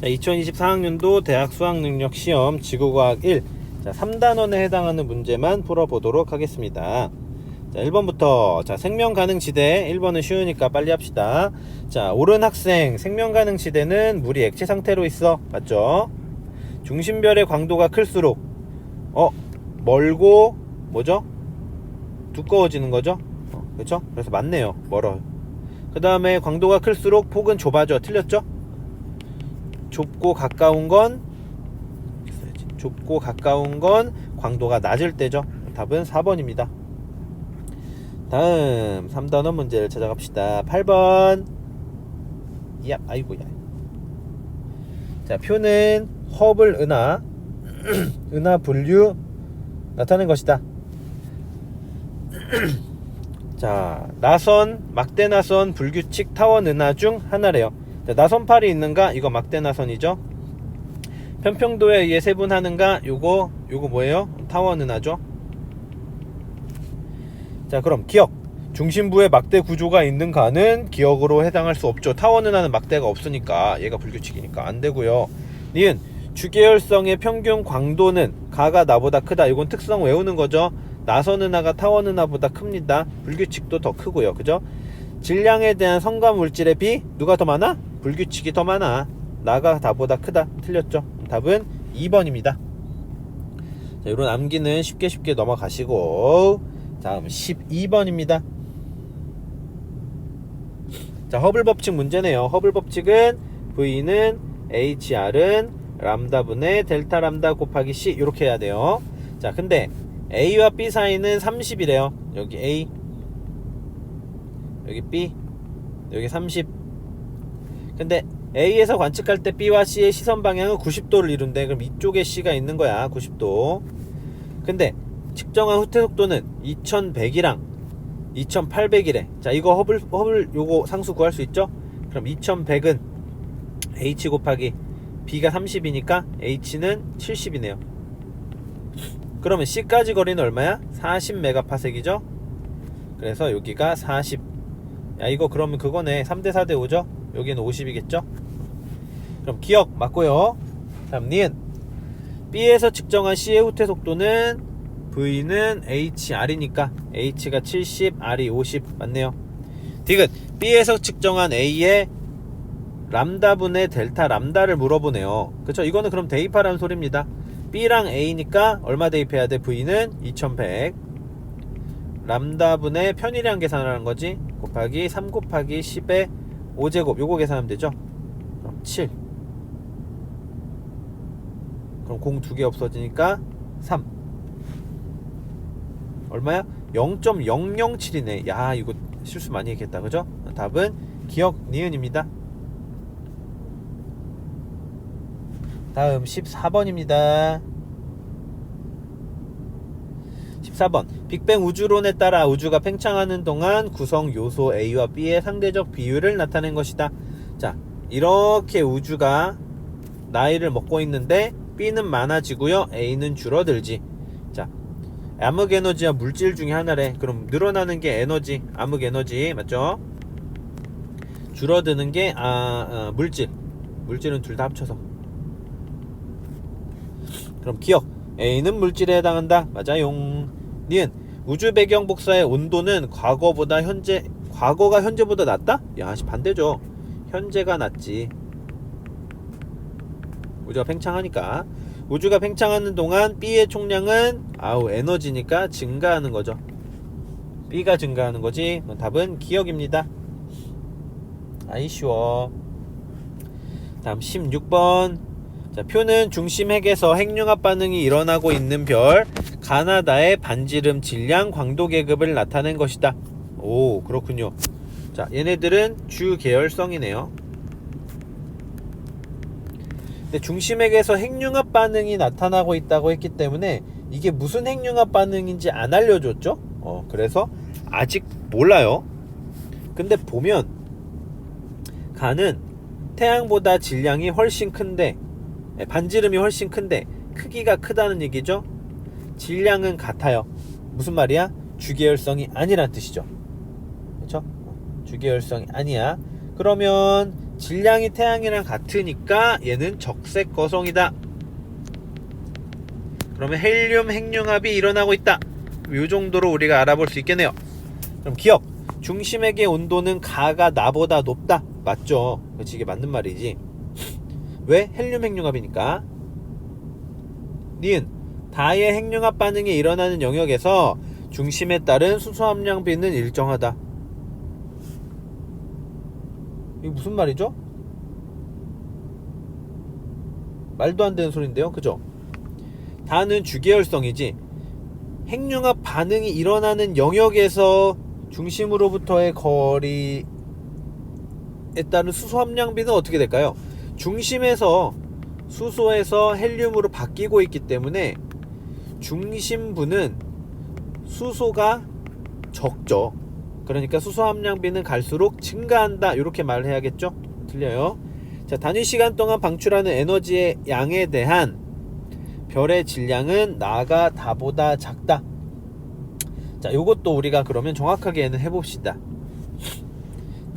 자, 2024학년도 대학 수학능력 시험 지구과학 1 자, 3단원에 해당하는 문제만 풀어보도록 하겠습니다. 자, 1번부터 자, 생명 가능 지대 1번은 쉬우니까 빨리 합시다. 자, 옳은 학생 생명 가능 지대는 물이 액체 상태로 있어. 맞죠? 중심별의 광도가 클수록 어, 멀고 뭐죠? 두꺼워지는 거죠? 어, 그렇죠? 그래서 맞네요. 멀어요. 그다음에 광도가 클수록 폭은 좁아져. 틀렸죠? 좁고 가까운 건 좁고 가까운 건 광도가 낮을 때죠. 답은 4번입니다. 다음 3단원 문제를 찾아갑시다. 8번. 야, 아이고야. 자, 표는 허블 은하 은하 분류 나타낸 것이다. 자, 나선, 막대 나선, 불규칙 타원 은하 중 하나래요. 자, 나선팔이 있는가? 이거 막대 나선이죠. 편평도에 의해 세분하는가? 요거 요거 뭐예요? 타원 은하죠. 자, 그럼 기억. 중심부에 막대 구조가 있는가는 기억으로 해당할 수 없죠. 타원 은하는 막대가 없으니까 얘가 불규칙이니까 안 되고요. 니은 주계열성의 평균 광도는 가가 나보다 크다. 이건 특성 외우는 거죠. 나선 은하가 타원 은하보다 큽니다. 불규칙도 더 크고요. 그죠? 질량에 대한 성감 물질의 비 누가 더 많아? 불규칙이 더 많아. 나가 나보다 크다. 틀렸죠? 답은 2번입니다. 자, 이런 암기는 쉽게 쉽게 넘어가시고 다음 12번입니다. 자, 허블 법칙 문제네요. 허블 법칙은 V는 HR은 람다분의 델타 람다 곱하기 C 이렇게 해야 돼요. 자, 근데 A와 B 사이는 30이래요. 여기 A 여기 B 여기 30 근데 A에서 관측할 때 B와 C의 시선 방향은 90도를 이룬대. 그럼 이쪽에 C가 있는 거야. 90도. 근데 측정한 후퇴 속도는 2100이랑 2800이래. 자, 이거 허블 허블 요거 상수 구할 수 있죠? 그럼 2100은 H 곱하기 B가 30이니까 H는 70이네요. 그러면 C까지 거리는 얼마야? 40메가파섹이죠? 그래서 여기가 40. 야, 이거 그러면 그거네. 3대 4대 5죠? 여기는 50이겠죠? 그럼 기억 맞고요. 다음 니은 B에서 측정한 C의 후퇴 속도는 V는 HR이니까 H가 70, R이 50 맞네요. 디귿 B에서 측정한 A의 람다분의 델타 람다를 물어보네요. 그쵸? 이거는 그럼 대입하라는 소리입니다. B랑 A니까 얼마 대입해야 돼? V는 2100 람다분의 편의량 계산하는 거지 곱하기 3 곱하기 10의 5제곱 요거 계산하면 되죠? 그럼 7 그럼 공 두 개 없어지니까 3 얼마야? 0.007이네 야 이거 실수 많이 했겠다 그죠? 답은 기억 니은입니다 다음 14번입니다 14번 빅뱅 우주론에 따라 우주가 팽창하는 동안 구성 요소 A와 B의 상대적 비율을 나타낸 것이다. 자 이렇게 우주가 나이를 먹고 있는데 B는 많아지고요 A는 줄어들지. 자 암흑 에너지와 물질 중에 하나래. 그럼 늘어나는 게 에너지 암흑 에너지 맞죠? 줄어드는 게 아, 어, 물질. 물질은 둘 다 합쳐서. 그럼 기억. A는 물질에 해당한다. 맞아요 니은 우주 배경 복사의 온도는 과거보다 현재 과거가 현재보다 낮다? 야 씨, 반대죠. 현재가 낮지. 우주가 팽창하니까. 우주가 팽창하는 동안 B의 총량은 아우 에너지니까 증가하는 거죠. B가 증가하는 거지. 답은 기억입니다. 아이 쉬워. 다음 16번 자, 표는 중심 핵에서 핵융합 반응이 일어나고 있는 별 가나다의 반지름 질량 광도 계급을 나타낸 것이다. 오, 그렇군요. 자, 얘네들은 주 계열성이네요. 근데 중심 핵에서 핵융합 반응이 나타나고 있다고 했기 때문에 이게 무슨 핵융합 반응인지 안 알려줬죠? 어, 그래서 아직 몰라요. 근데 보면 가는 태양보다 질량이 훨씬 큰데 예, 반지름이 훨씬 큰데 크기가 크다는 얘기죠. 질량은 같아요. 무슨 말이야? 주계열성이 아니란 뜻이죠. 그렇죠? 주계열성이 아니야. 그러면 질량이 태양이랑 같으니까 얘는 적색 거성이다. 그러면 헬륨 핵융합이 일어나고 있다. 이 정도로 우리가 알아볼 수 있겠네요. 그럼 기억. 중심액의 온도는 가가 나보다 높다. 맞죠? 그렇지 이게 맞는 말이지. 왜? 헬륨 핵융합이니까. 니은 다의 핵융합 반응이 일어나는 영역에서 중심에 따른 수소 함량비는 일정하다. 이게 무슨 말이죠? 말도 안 되는 소리인데요. 그죠? 다는 주계열성이지. 핵융합 반응이 일어나는 영역에서 중심으로부터의 거리에 따른 수소 함량비는 어떻게 될까요? 중심에서 수소에서 헬륨으로 바뀌고 있기 때문에 중심부는 수소가 적죠. 그러니까 수소 함량비는 갈수록 증가한다. 이렇게 말을 해야겠죠? 틀려요. 자, 단위 시간 동안 방출하는 에너지의 양에 대한 별의 질량은 나가 다보다 작다. 자, 요것도 우리가 그러면 정확하게 얘는 해봅시다.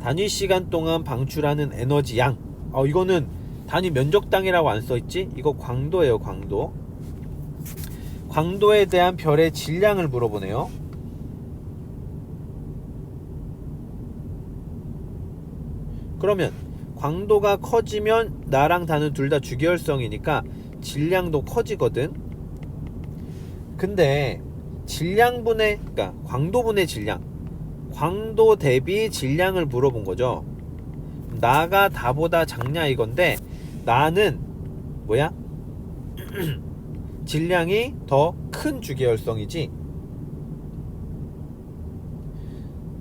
단위 시간 동안 방출하는 에너지 양. 어, 이거는 단위 면적당이라고 안 써있지? 이거 광도예요, 광도. 광도에 대한 별의 질량을 물어보네요. 그러면 광도가 커지면 나랑 다는 둘다 주계열성이니까 질량도 커지거든. 근데 질량분의 그러니까 광도분의 질량, 광도 대비 질량을 물어본 거죠. 나가 다보다 작냐 이건데 나는 뭐야? 질량이 더 큰 주계열성이지.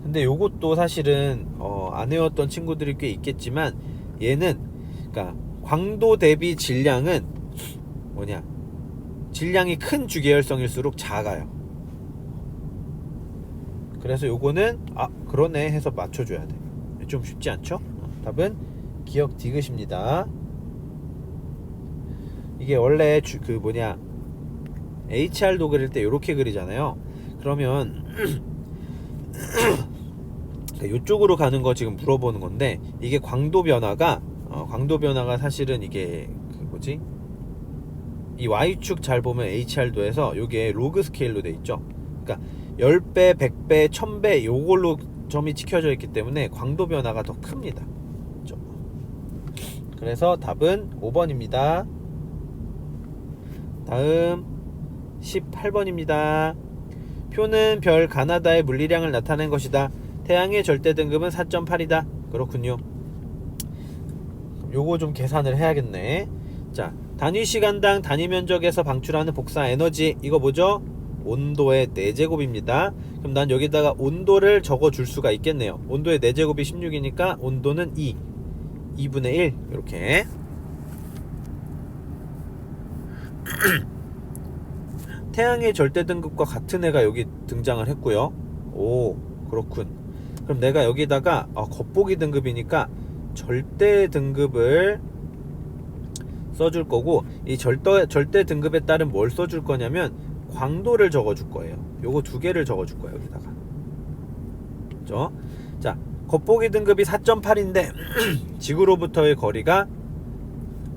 근데 요것도 사실은 어, 안 외웠던 친구들이 꽤 있겠지만 얘는 그러니까 광도 대비 질량은 뭐냐? 질량이 큰 주계열성일수록 작아요. 그래서 요거는 아 그러네 해서 맞춰줘야 돼. 좀 쉽지 않죠? 어, 답은 기억 디귿입니다. 이게 원래 주, 그 뭐냐 HR도 그릴 때 이렇게 그리잖아요. 그러면 이쪽으로 가는 거 지금 물어보는 건데 이게 광도 변화가 어, 광도 변화가 사실은 이게 그 뭐지 이 y축 잘 보면 HR도에서 이게 로그 스케일로 돼 있죠. 그러니까 10배, 100배, 1000배 요걸로 점이 찍혀져 있기 때문에 광도 변화가 더 큽니다. 그래서 답은 5번입니다. 다음 18번입니다. 표는 별 가나다의 물리량을 나타낸 것이다. 태양의 절대 등급은 4.8이다. 그렇군요. 요거 좀 계산을 해야겠네. 자, 단위 시간당 단위 면적에서 방출하는 복사 에너지 이거 뭐죠? 온도의 4제곱입니다. 그럼 난 여기다가 온도를 적어 줄 수가 있겠네요. 온도의 4제곱이 16이니까 온도는 2. 2분의 1 이렇게. 태양의 절대 등급과 같은 애가 여기 등장을 했고요. 오, 그렇군. 그럼 내가 여기다가 아, 겉보기 등급이니까 절대 등급을 써줄 거고 이 절대 절대 등급에 따른 뭘 써줄 거냐면 광도를 적어줄 거예요. 요거 두 개를 적어줄 거예요 여기다가. 그죠? 자, 겉보기 등급이 4.8인데 지구로부터의 거리가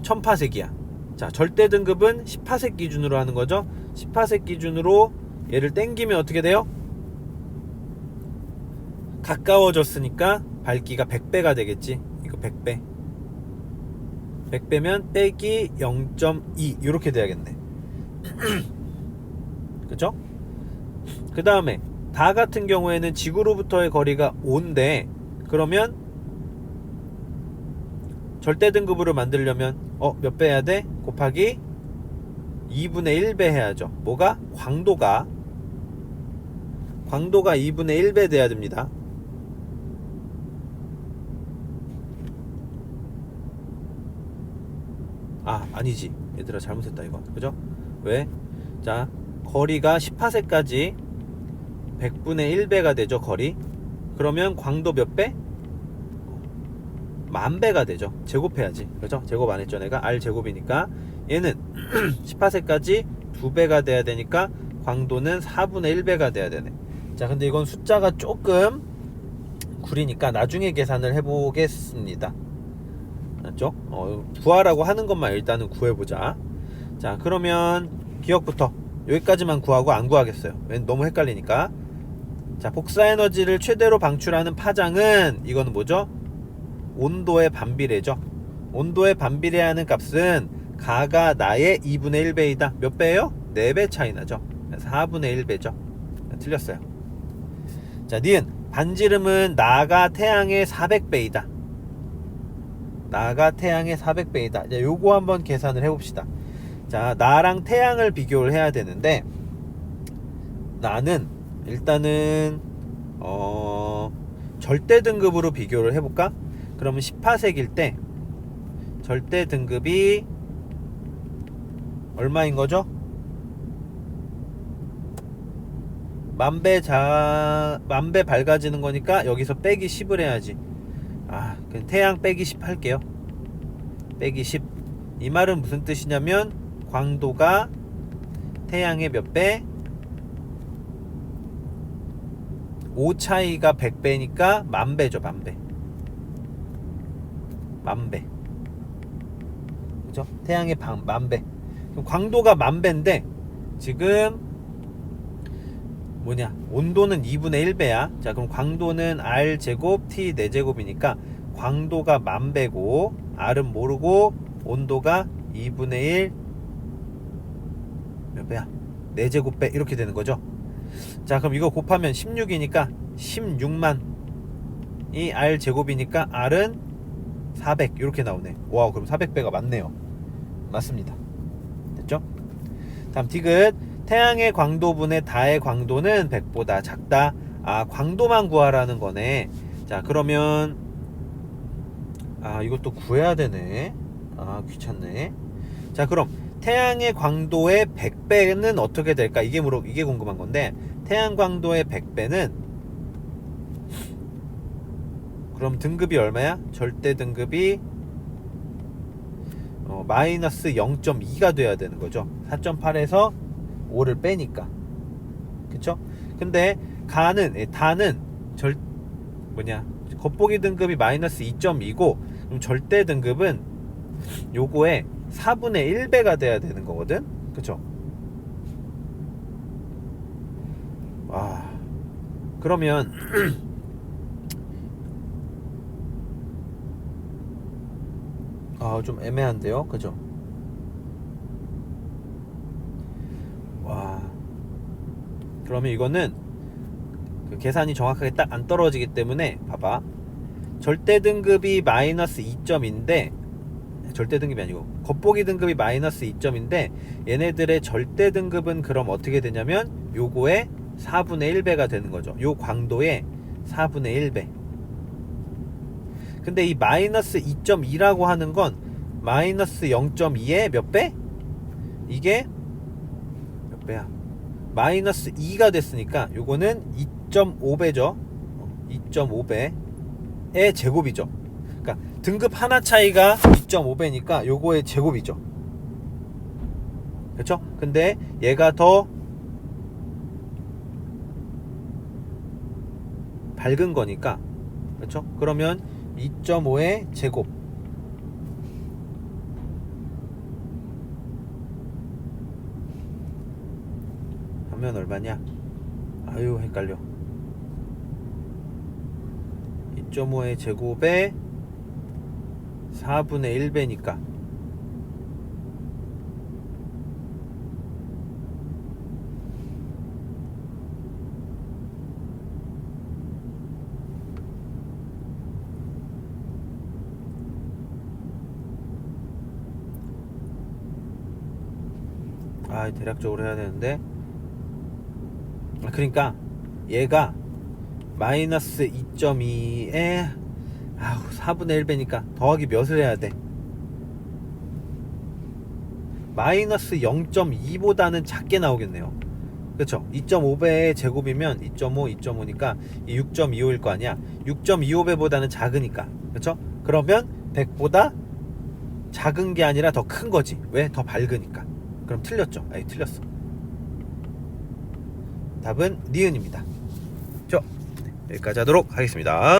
1000파세기야. 자, 절대 등급은 10파세 기준으로 하는 거죠. 10파세 기준으로 얘를 땡기면 어떻게 돼요? 가까워졌으니까 밝기가 100배가 되겠지. 이거 100배. 100배면 빼기 0.2 이렇게 돼야겠네. 그죠? 그 다음에 다 같은 경우에는 지구로부터의 거리가 5인데 그러면 절대 등급으로 만들려면 어 몇 배 해야 돼? 곱하기 2분의 1배 해야죠. 뭐가? 광도가 광도가 2분의 1배 돼야 됩니다. 아 아니지 얘들아 잘못했다 이거 그죠? 왜? 자 거리가 18세까지 100분의 1배가 되죠 거리 그러면 광도 몇 배? 만 배가 되죠 제곱해야지 그죠? 제곱 안 했죠 내가 R 제곱이니까 얘는 18세까지 2배가 돼야 되니까 광도는 4분의 1배가 돼야 되네 자 근데 이건 숫자가 조금 구리니까 나중에 계산을 해보겠습니다 맞죠? 어, 구하라고 하는 것만 일단은 구해보자. 자, 그러면 기억부터 여기까지만 구하고 안 구하겠어요. 왜 너무 헷갈리니까. 자, 복사 에너지를 최대로 방출하는 파장은 이거는 뭐죠? 온도의 반비례죠. 온도의 반비례하는 값은 가가 나의 2분의 1배이다. 몇 배예요? 4배 차이 나죠. 4분의 1배죠. 틀렸어요. 자, 니은 반지름은 나가 태양의 400배이다. 나가 태양의 400배이다. 자, 요거 한번 계산을 해봅시다. 자, 나랑 태양을 비교를 해야 되는데 나는 일단은 어 절대 등급으로 비교를 해볼까? 그러면 18색일 때 절대 등급이 얼마인 거죠? 만배 자 만배 밝아지는 거니까 여기서 빼기 10을 해야지. 아, 그냥 태양 빼기 10 할게요. 빼기 10. 이 말은 무슨 뜻이냐면 광도가 태양의 몇 배? 5 차이가 100배니까 만 배죠, 만 배. 만배. 그죠? 태양의 방, 만배. 그럼 광도가 만배인데 지금 뭐냐? 온도는 2분의 1배야. 자, 그럼 광도는 R 제곱 T 4제곱이니까 광도가 만배고 R은 모르고 온도가 2분의 1 몇 배야? 4제곱배 이렇게 되는 거죠. 자, 그럼 이거 곱하면 16이니까 16만 이 R 제곱이니까 R은 400 이렇게 나오네. 와, 그럼 400배가 맞네요. 맞습니다. 됐죠? 다음 디귿 태양의 광도분의 다의 광도는 100보다 작다. 아, 광도만 구하라는 거네. 자, 그러면 아, 이것도 구해야 되네. 아, 귀찮네. 자, 그럼 태양의 광도의 100배는 어떻게 될까? 이게 물어 이게 궁금한 건데 태양 광도의 100배는 그럼 등급이 얼마야? 절대 등급이 어, 마이너스 0.2가 돼야 되는 거죠. 4.8에서 5를 빼니까. 그쵸? 근데 가는 예, 다는 절 뭐냐? 겉보기 등급이 마이너스 2.2고 그럼 절대 등급은 요거에 4분의 1배가 돼야 되는 거거든. 그쵸? 와. 그러면 아, 좀 애매한데요. 그죠? 와. 그러면 이거는 그 계산이 정확하게 딱 안 떨어지기 때문에 봐봐. 절대 등급이 마이너스 2점인데 절대 등급이 아니고 겉보기 등급이 마이너스 2점인데 얘네들의 절대 등급은 그럼 어떻게 되냐면 요거의 4분의 1배가 되는 거죠. 요 광도의 4분의 1배. 근데 이 마이너스 2.2라고 하는 건 마이너스 0.2의 몇 배? 이게 몇 배야? 마이너스 2가 됐으니까 요거는 2.5배죠. 2.5배의 제곱이죠. 그러니까 등급 하나 차이가 2.5배니까 요거의 제곱이죠. 그렇죠? 근데 얘가 더 밝은 거니까 그렇죠? 그러면 2.5의 제곱. 하면 얼마냐? 아유 헷갈려. 2.5의 제곱에 4분의 1배니까 아 대략적으로 해야 되는데. 아, 그러니까 얘가 마이너스 2.2에 아우 4분의 1배니까 더하기 몇을 해야 돼? 마이너스 0.2보다는 작게 나오겠네요. 그쵸? 2.5배의 제곱이면 2.5 2.5니까 6.25일 거 아니야? 6.25배보다는 작으니까. 그쵸? 그러면 100보다 작은 게 아니라 더 큰 거지. 왜? 더 밝으니까 그럼 틀렸죠? 아니 틀렸어. 답은 니은입니다. 저 여기까지 하도록 하겠습니다